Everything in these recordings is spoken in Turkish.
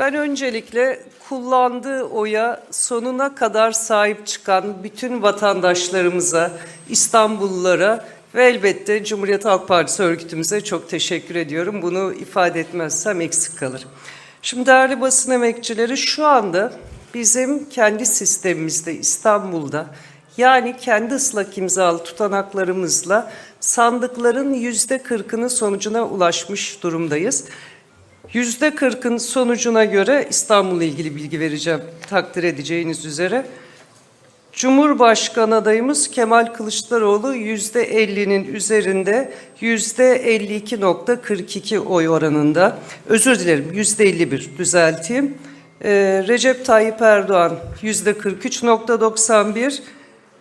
Ben öncelikle kullandığı oya sonuna kadar sahip çıkan bütün vatandaşlarımıza, İstanbullulara ve elbette Cumhuriyet Halk Partisi örgütümüze çok teşekkür ediyorum. Bunu ifade etmezsem eksik kalır. Şimdi değerli basın emekçileri şu anda bizim kendi sistemimizde İstanbul'da yani kendi ıslak imzalı tutanaklarımızla sandıkların yüzde kırkının sonucuna ulaşmış durumdayız. Yüzde kırkın sonucuna göre İstanbul'la ilgili bilgi vereceğim takdir edeceğiniz üzere. Cumhurbaşkanı adayımız Kemal Kılıçdaroğlu yüzde 50'nin üzerinde yüzde 52.42 oy oranında. Özür dilerim yüzde 51 düzelteyim. Ee, Recep Tayyip Erdoğan yüzde 43.91,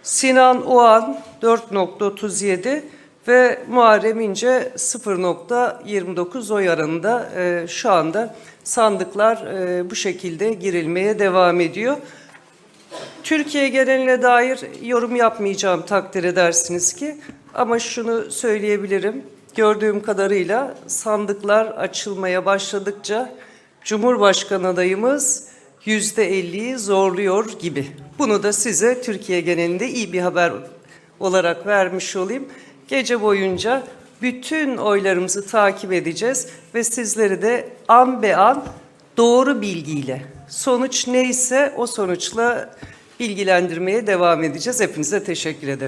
Sinan Oğan 4.37 ve Muharrem İnce 0.29 oy oranında e, şu anda sandıklar e, bu şekilde girilmeye devam ediyor. Türkiye geneline dair yorum yapmayacağım takdir edersiniz ki ama şunu söyleyebilirim. Gördüğüm kadarıyla sandıklar açılmaya başladıkça Cumhurbaşkanı adayımız yüzde 50'yi zorluyor gibi. Bunu da size Türkiye genelinde iyi bir haber olarak vermiş olayım. Gece boyunca bütün oylarımızı takip edeceğiz ve sizleri de an be an doğru bilgiyle sonuç neyse o sonuçla bilgilendirmeye devam edeceğiz. Hepinize teşekkür ederim.